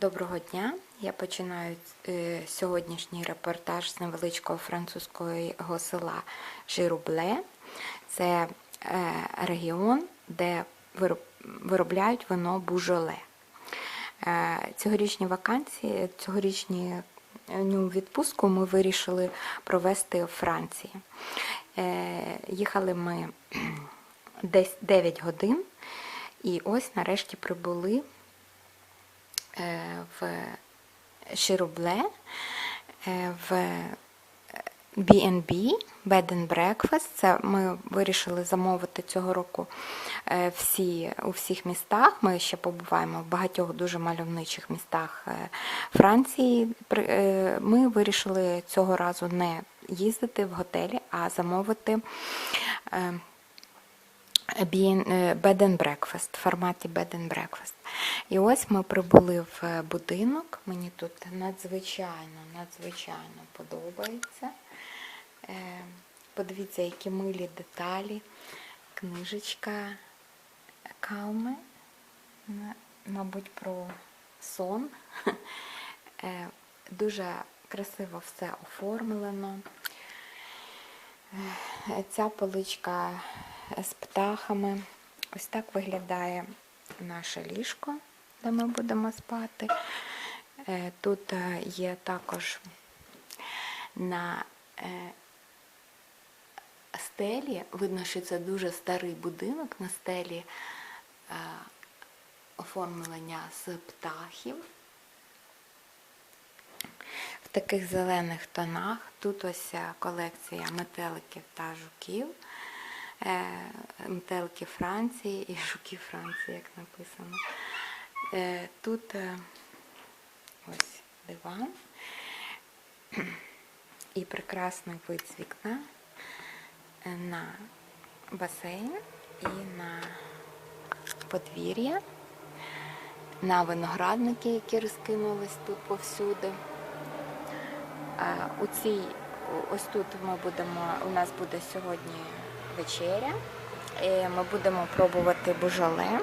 Доброго дня. Я починаю е, сьогоднішній репортаж з невеличкого французького села Жирубле. Це е, регіон, де вироб- виробляють вино бужоле. Е, Цьогорічні вакансії, цьогорічні е, відпустку ми вирішили провести у Франції. Їхали ми десь 9 годин, і ось нарешті прибули в Широбле, е, в B&B, Bed and Breakfast. Це ми вирішили замовити цього року е, всі, у всіх містах. Ми ще побуваємо в багатьох дуже мальовничих містах е, Франції. Е, Ми вирішили цього разу не їздити в готелі, а замовити. Е, Bed and Breakfast, в форматі Bed and Breakfast. І ось ми прибули в е, будинок. Мені тут надзвичайно, надзвичайно подобається. Е, Подивіться, які милі деталі. Книжечка Калми, мабуть, про сон. Дуже красиво все оформлено. Ця поличка з птахами. Ось так виглядає наше ліжко, де ми будемо спати. Е, Тут е, є також на е, стелі, видно, що це дуже старий будинок, на стелі е, оформлення з птахів в таких зелених тонах. Тут ось е, колекція метеликів та жуків. Е, Метелики Франції і жуки Франції, як написано. Е, Тут е, ось диван і прекрасний вид з вікна на басейн і на подвір'я, на виноградники, які розкинулись тут повсюди. У цій, ось тут ми будемо, у нас буде сьогодні вечеря. І Ми будемо пробувати бужоле.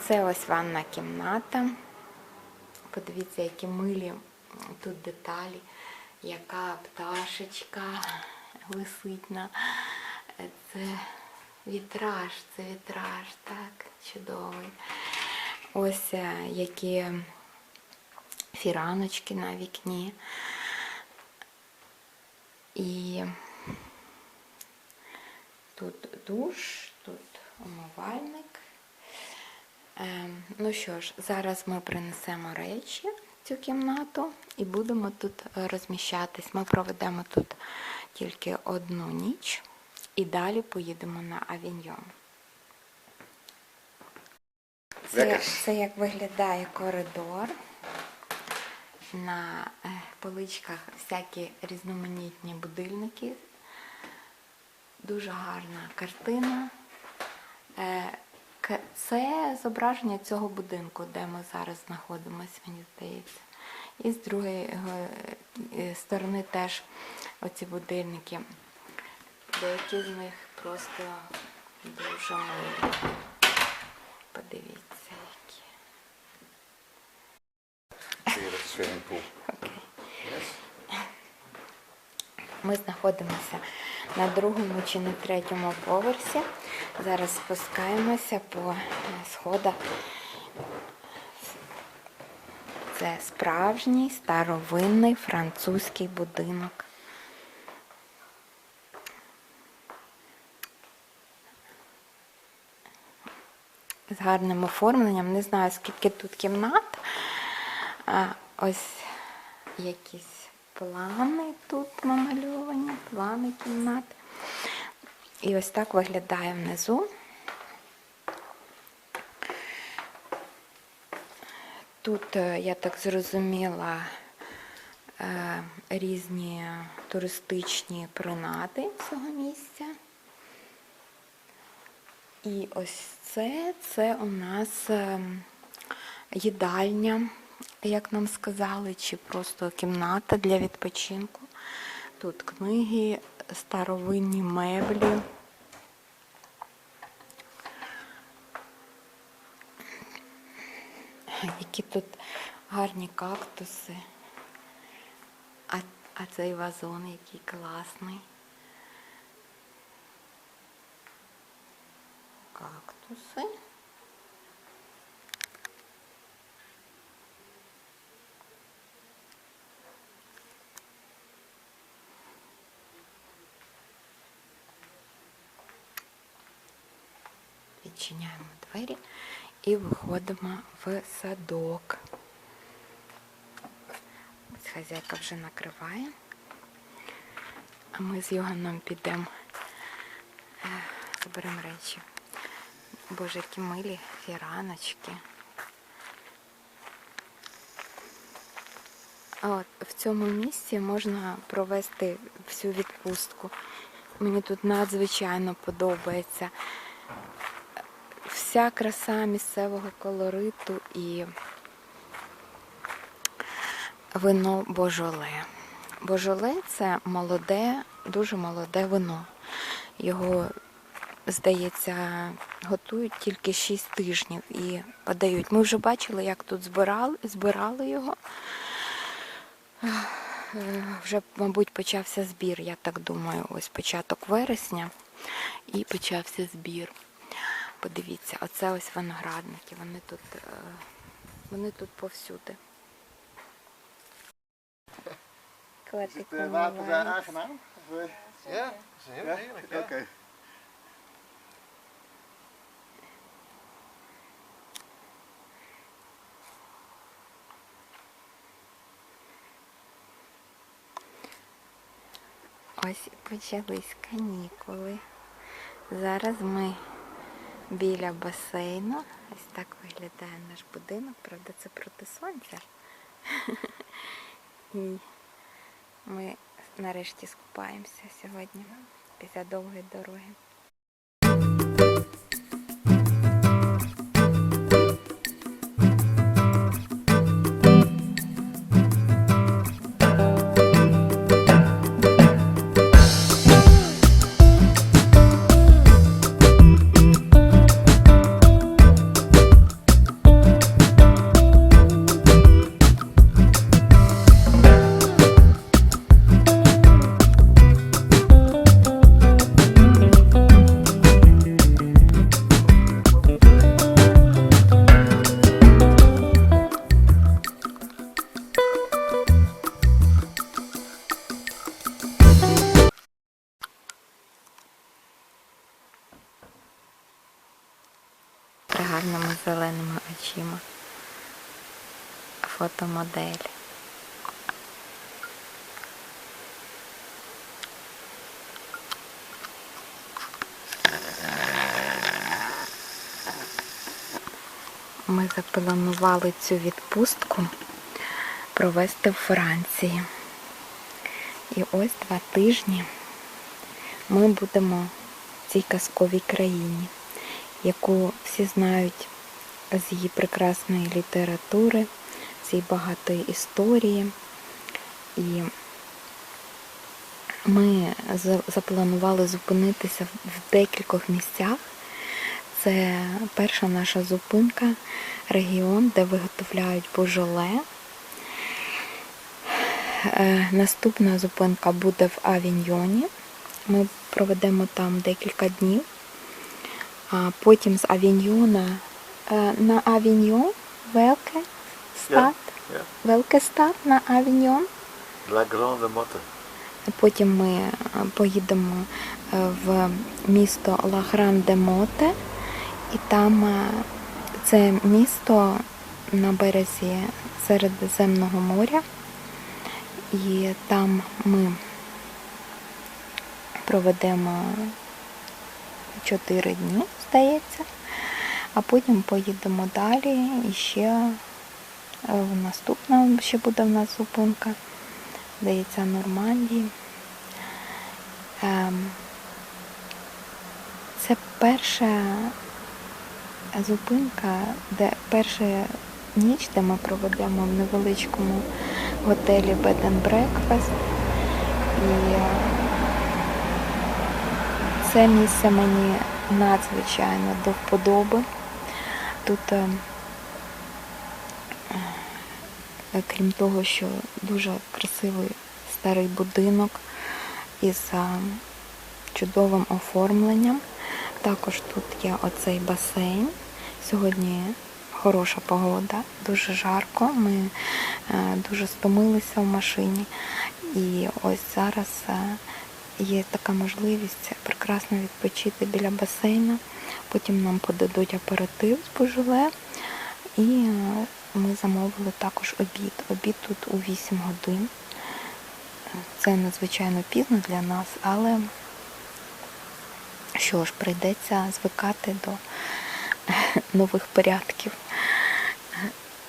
Це ось ванна кімната. Подивіться, які милі тут деталі, яка пташечка висить на це вітраж, це вітраж, так, чудовий. Ось е, які фіраночки на вікні. І тут душ, тут умивальник. Ем, ну що ж, зараз ми принесемо речі в цю кімнату і будемо тут розміщатись. Ми проведемо тут тільки одну ніч і далі поїдемо на Авіньйон. Це, це як виглядає коридор. На е, поличках всякі різноманітні будильники. Дуже гарна картина. Е, Це зображення цього будинку, де ми зараз знаходимося, мені здається. І з другої е, е, сторони теж оці будильники. Деякі з них просто дуже милі. Подивіться, які. Окей. Ми знаходимося на другому чи на третьому поверсі. Зараз спускаємося по е, сходах. Це справжній старовинний французький будинок. З гарним оформленням. Не знаю, скільки тут кімнат. А, ось якісь плани тут намальовані, плани кімнат. І ось так виглядає внизу. Тут, е, я так зрозуміла, е, різні туристичні принади цього місця. І ось це, це у нас ем, їдальня, як нам сказали, чи просто кімната для відпочинку. Тут книги, старовинні меблі. Які тут Гарні кактуси. А, а цей вазон який класний. Кактуси. Відчиняємо двері і виходимо в садок. Ось хазяйка вже накриває. А ми з Йоганом підемо, е, заберемо речі. Боже, які милі фіраночки. От, в цьому місці можна провести всю відпустку. Мені тут надзвичайно подобається вся краса місцевого колориту і вино Божоле. Божоле це молоде, дуже молоде вино. Його, здається, готують тільки 6 тижнів і подають. Ми вже бачили, як тут збирали, збирали його. Вже, мабуть, почався збір, я так думаю, ось початок вересня і почався збір. Подивіться, оце ось виноградники, вони тут, е, вони тут повсюди. Котик. Oké. Ось почались канікули. Зараз ми біля басейну. Ось так виглядає наш будинок, правда, це проти сонця. І ми нарешті скупаємося сьогодні після довгої дороги. Фотомодель. Ми запланували цю відпустку провести в Франції. І ось два тижні ми будемо в цій казковій країні, яку всі знають з її прекрасної літератури, її багатої історії. І ми запланували зупинитися в декількох місцях. Це перша наша зупинка, регіон, де виготовляють божоле. Е, Наступна зупинка буде в Авіньйоні. Ми проведемо там декілька днів. А потім з Авіньйона е, на Авіньйон, Велке стат, Ja. Велке стат на Авіньйон. La Grande Motte. Потім ми е, поїдемо е, в місто Ла-Гран-де-Моте, і там е, це місто на березі Середземного моря. І там ми проведемо 4 дні, здається, а потім поїдемо далі і ще е, в наступному ще буде в нас зупинка здається, Нормандії. Ем, Це перша зупинка, де перша ніч, де ми проведемо в невеличкому готелі Bed and Breakfast. І е, це місце мені надзвичайно до вподоби. Тут е, е, крім того, що дуже красивий старий будинок із е, чудовим оформленням. Також тут є оцей басейн. Сьогодні хороша погода, дуже жарко. Ми е, дуже стомилися в машині. І ось зараз е, є така можливість прекрасно відпочити біля басейну. Потім нам подадуть аперитив з божеле. І е, ми замовили також обід. Обід тут у 8 годин. Це надзвичайно пізно для нас, але що ж, прийдеться звикати до нових порядків.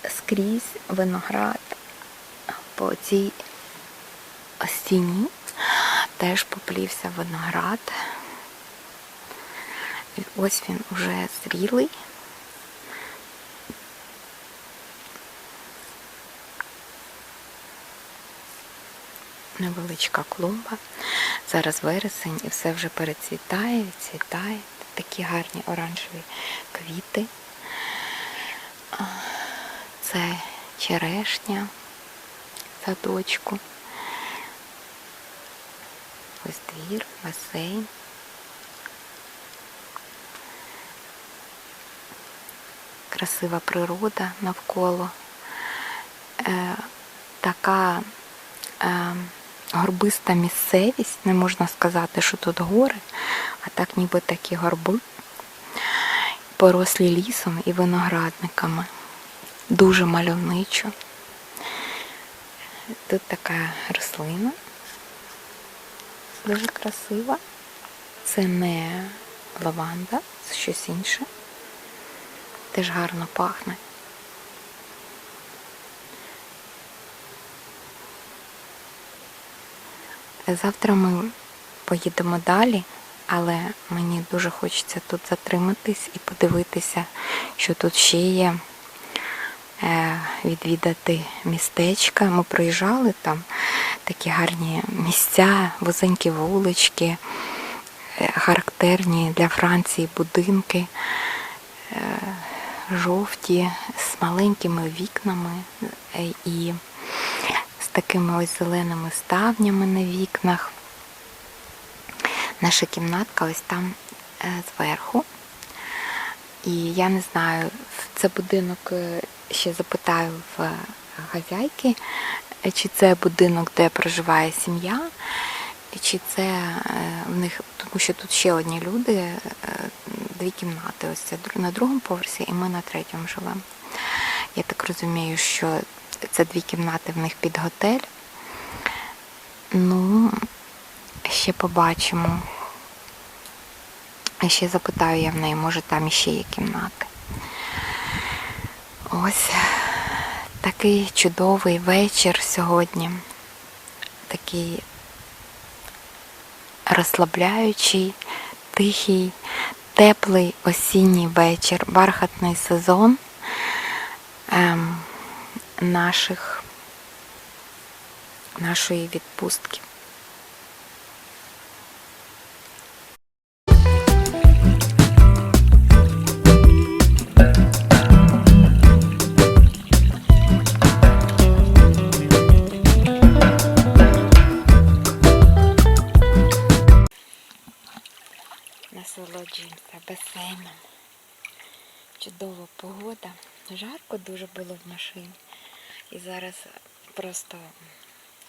Скрізь виноград по цій стіні теж поплівся виноград. І ось він уже зрілий. Невеличка клумба. Зараз вересень і все вже перецвітає, відцвітає. Такі гарні оранжеві квіти. Це черешня садочку. Ось двір, басейн. Красива природа навколо. Е, така е, горбиста місцевість, не можна сказати, що тут гори, а так ніби такі горби, порослі лісом і виноградниками. Дуже мальовничо. Тут така рослина, дуже красива. Це не лаванда, це щось інше. Теж гарно пахне. Завтра ми поїдемо далі, але мені дуже хочеться тут затриматись і подивитися, що тут ще є, е, відвідати містечка. Ми проїжджали там такі гарні місця, вузенькі вулички, е, характерні для Франції будинки, е, жовті, з маленькими вікнами і такими ось зеленими ставнями на вікнах. Наша кімнатка ось там е, зверху. І я не знаю, це будинок, е, ще запитаю в хазяйки, е, чи це будинок, де проживає сім'я, чи це в них, тому що тут ще одні люди, дві кімнати. Ось це на другому поверсі, і ми на третьому живемо. Я так розумію, що це дві кімнати в них під готель. Ну, ще побачимо. Ще запитаю я в неї, може там іще є кімнати. Ось такий чудовий вечір сьогодні. Такий розслабляючий, тихий, теплий осінній вечір, бархатний сезон ем, наших, нашої відпустки. Насолоджуємося басейном. Чудова погода. Жарко дуже було в машині. І зараз просто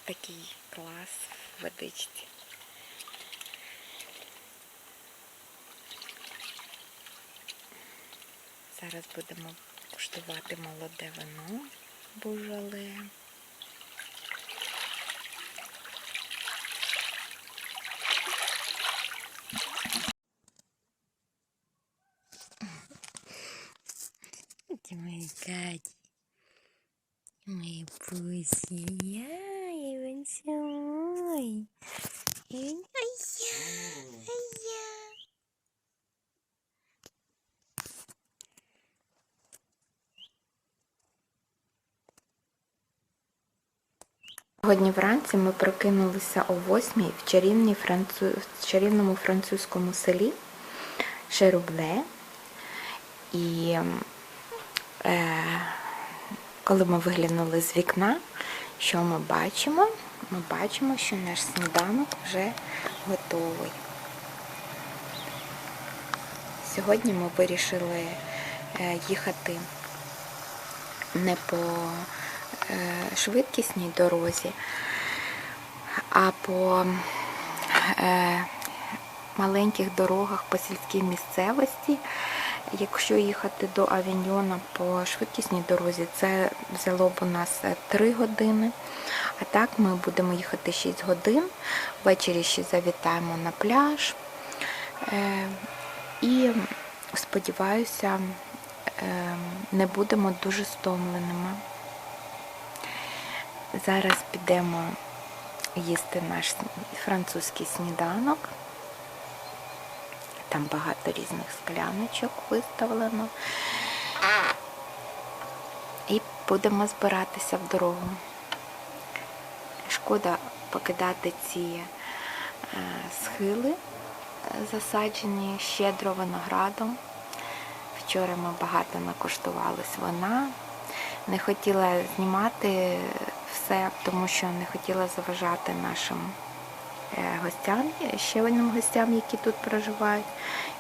такий клас в водичці. Зараз будемо куштувати молоде вино бужале. Эти мои Кати. Мои пуси. Я его целую. Ай-я, ай-я. Сьогодні вранці ми прокинулися о 8 в, чарівній францу... в чарівному французькому селі Шерубле. І е, Коли ми виглянули з вікна, що ми бачимо? Ми бачимо, що наш сніданок вже готовий. Сьогодні ми вирішили е, їхати не по е, швидкісній дорозі, а по е, маленьких дорогах по сільській місцевості. Якщо їхати до Авіньйона по швидкісній дорозі, це взяло б у нас 3 години. А так ми будемо їхати 6 годин. Ввечері ще завітаємо на пляж. Е, І сподіваюся, е, не будемо дуже стомленими. Зараз підемо їсти наш французький сніданок. Там багато різних скляночок виставлено. І будемо збиратися в дорогу. Шкода покидати ці е, схили, е, засаджені щедро виноградом. Вчора ми багато накуштувались вина. Не хотіла знімати все, тому що не хотіла заважати нашим гостям, ще одним гостям, які тут проживають,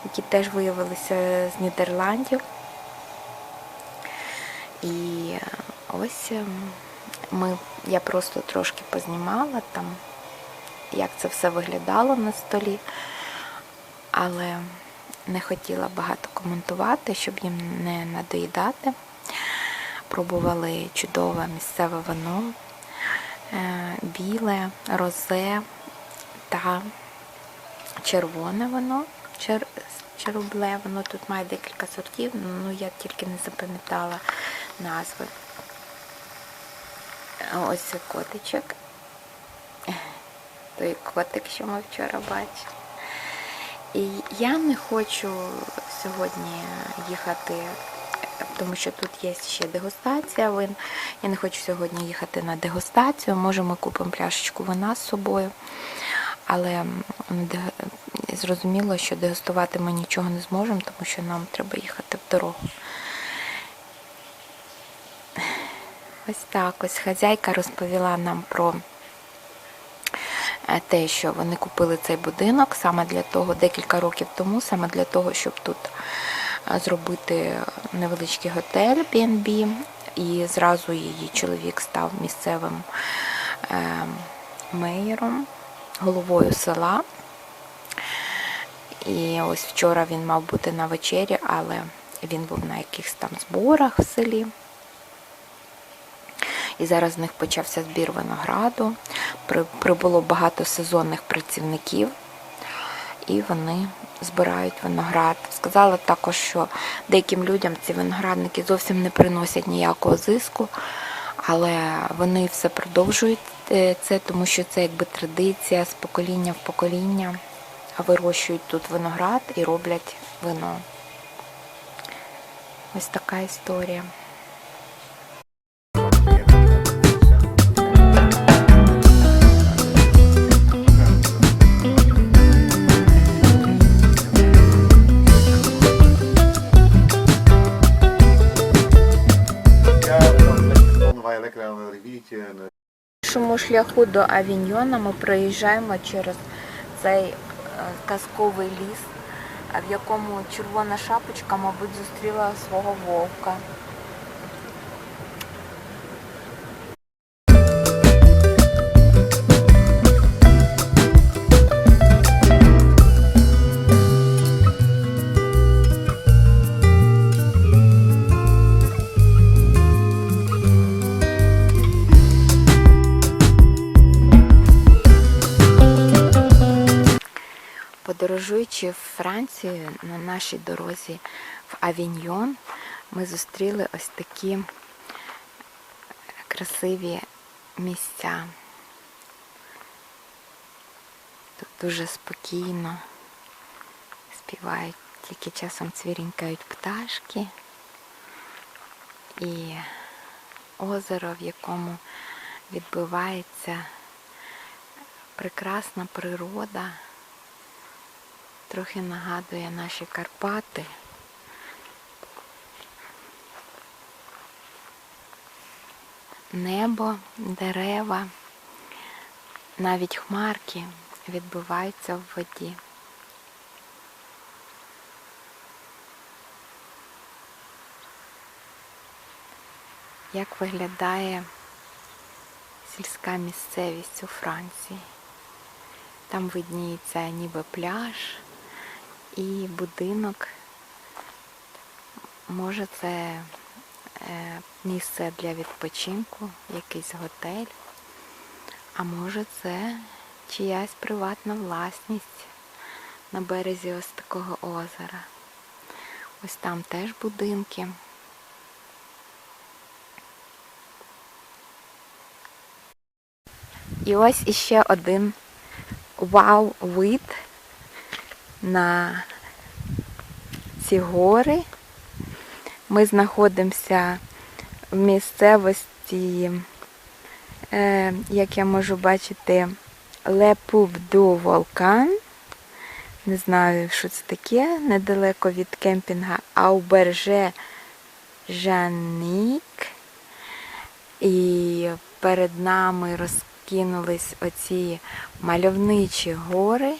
які теж виявилися з Нідерландів. І е, ось е, ми, я просто трошки познімала там, як це все виглядало на столі, але не хотіла багато коментувати, щоб їм не надоїдати. Пробували чудове місцеве вино, е, біле, розе та червоне вино, чер, черубле, воно тут має декілька сортів, ну я тільки не запам'ятала назви. Ось це котичок. Той котик, що ми вчора бачили. І я не хочу сьогодні їхати, тому що тут є ще дегустація вин. Я не хочу сьогодні їхати на дегустацію. Може, ми купимо пляшечку вина з собою. Але зрозуміло, що дегустувати ми нічого не зможемо, тому що нам треба їхати в дорогу. Ось так ось хазяйка розповіла нам про е, те, що вони купили цей будинок саме для того, декілька років тому, саме для того, щоб тут е, зробити невеличкий готель B&B. І зразу її чоловік став місцевим е, мейером, головою села. І ось вчора він мав бути на вечері, але він був на якихось там зборах в селі. І зараз в них почався збір винограду. Прибуло багато сезонних працівників, і вони збирають виноград. Сказала також, що деяким людям ці виноградники зовсім не приносять ніякого зиску, але вони все продовжують це, тому що це якби традиція з покоління в покоління. Вирощують тут виноград і роблять вино. Ось така історія. Нашому шляху до Авіньйона ми проїжджаємо через цей е, казковий ліс, в якому червона шапочка, мабуть, зустріла свого вовка. Подорожуючи в Францію на нашій дорозі в Авіньйон, ми зустріли ось такі красиві місця. Тут дуже спокійно. Співають, тільки часом цвірінькають пташки. І озеро, в якому відбивається прекрасна природа трохи нагадує наші Карпати. небо, дерева, навіть хмарки відбиваються в воді. Як виглядає сільська місцевість у Франції? Там видніється ніби пляж і будинок. Може, це е, місце для відпочинку, якийсь готель, а може це чиясь приватна власність на березі ось такого озера. Ось там теж будинки. І ось іще один вау-вид на ці гори. Ми знаходимося в місцевості, е, як я можу бачити, du Volcan. Не знаю, що це таке, недалеко від кемпінга Ауберже Жанік. І перед нами розкинулись оці мальовничі гори,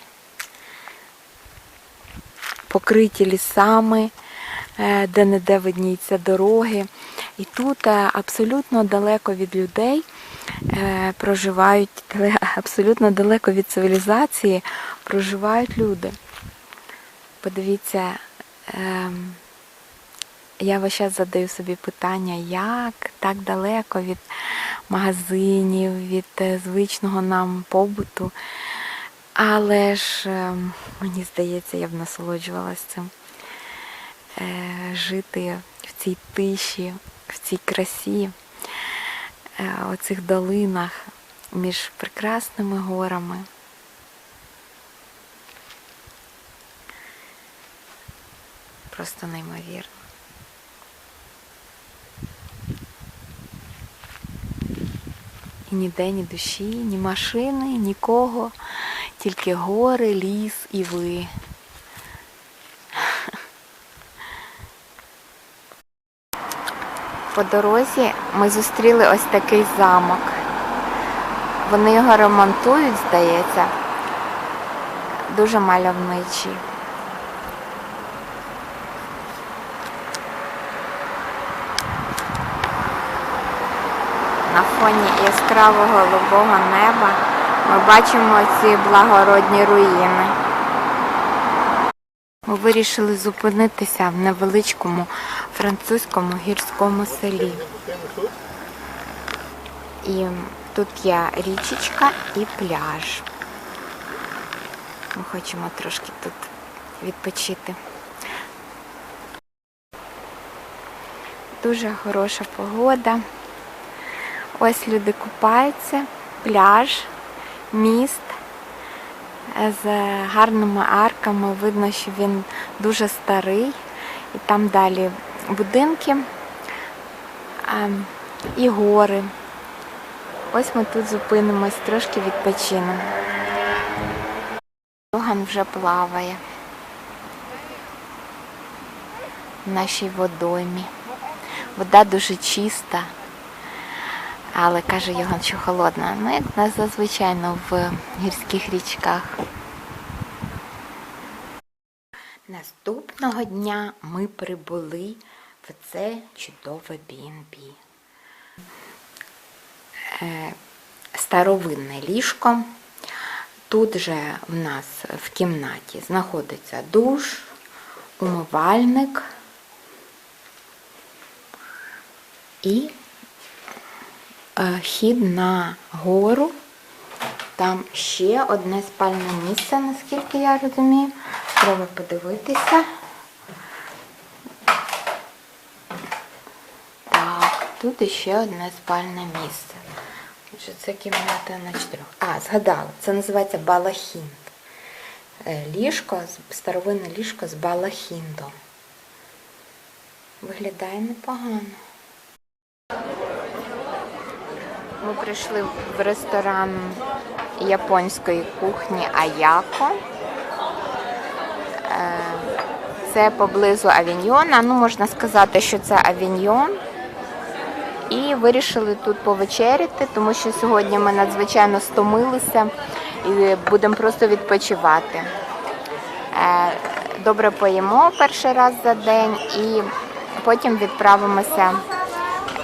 покриті лісами, е, де-не-де видніються дороги. І тут е, абсолютно далеко від людей е, проживають, абсолютно далеко від цивілізації проживають люди. Подивіться, ем, я весь час задаю собі питання, як так далеко від магазинів, від звичного нам побуту. Але ж ем, мені здається, я б насолоджувалася цим. Е, Жити в цій тиші, в цій красі, е, оцих долинах між прекрасними горами. Просто неймовірно. І ніде ні душі, ні машини, нікого, тільки гори, ліс і ви. По дорозі ми зустріли ось такий замок. Вони його ремонтують, здається. Дуже мальовничий. На фоні яскравого голубого неба ми бачимо ці благородні руїни. Ми вирішили зупинитися в невеличкому французькому гірському селі. І тут є річечка і пляж. Ми хочемо трошки тут відпочити. Дуже хороша погода. Ось люди купаються, пляж, міст з гарними арками. Видно, що він дуже старий. І там далі будинки і гори. Ось ми тут зупинимось, трошки відпочинемо. Йоган вже плаває в нашій водоймі. Вода дуже чиста. Але каже Йоган, що холодна. Ну, як у нас зазвичай в гірських річках. Наступного дня ми прибули в це чудове B&B. Е, Старовинне ліжко. Тут же в нас в кімнаті знаходиться душ, умивальник і хід на гору. Там ще одне спальне місце, наскільки я розумію. Треба подивитися. Так, тут ще одне спальне місце. Отже, це кімната на чотирьох. А, згадала, це називається балахінд. Е, Ліжко, старовинне ліжко з балахіндом. Виглядає непогано. Ми прийшли в ресторан японської кухні Аяко. Е, Це поблизу Авіньйона. Ну, можна сказати, що це Авіньйон. І вирішили тут повечеряти, тому що сьогодні ми надзвичайно стомилися і будемо просто відпочивати. Е, Добре поїмо перший раз за день і потім відправимося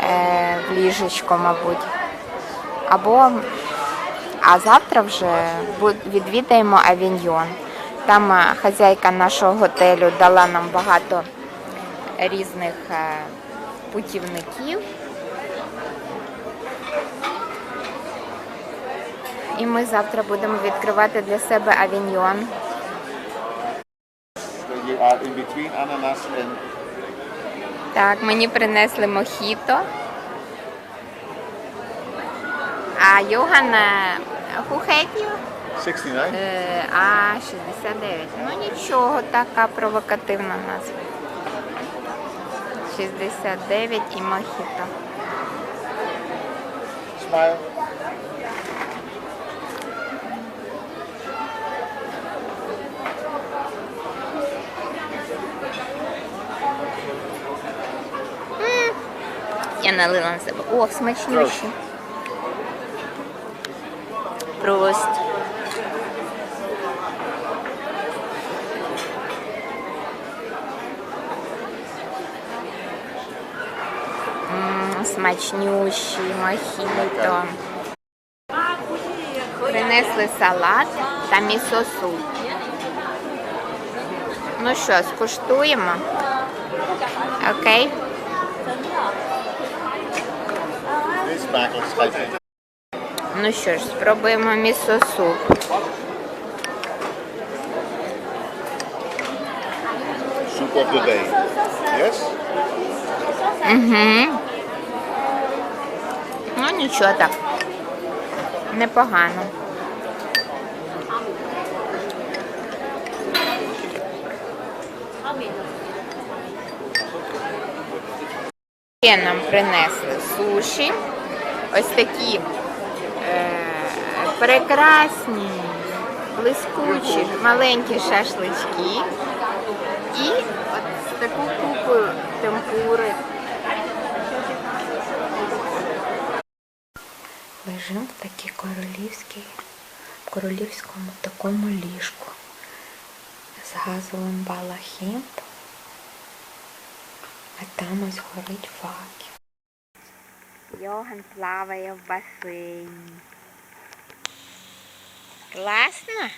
е, в ліжечко, мабуть. Або а завтра вже відвідаємо Авіньйон. Там е, хазяйка нашого готелю дала нам багато різних е, путівників. І ми завтра будемо відкривати для себе Авіньйон. Так, мені принесли мохіто. А Йоган, е, who had you? 69. Е, А, 69. Ну нічого, така провокативна назва. 69 і мохіто. Smile. Я налила на себе. О, смачнющі. Прост. М, Смачнющі, мохіто. Принесли салат та місо-суп. Ну що, скуштуємо? Окей. Spicy. Ну що ж, спробуємо місо-суп. Soup of the day. Yes? Угу. Ну нічого так. Непогано. Ще нам принесли суші. Ось такі прекрасні, блискучі, маленькі шашлички. І от з таку купу темпури. Лежимо в такій королівській, королівському такому ліжку з газовим балахім, а там ось горить факел. Йоган плаває в басейні. Last night.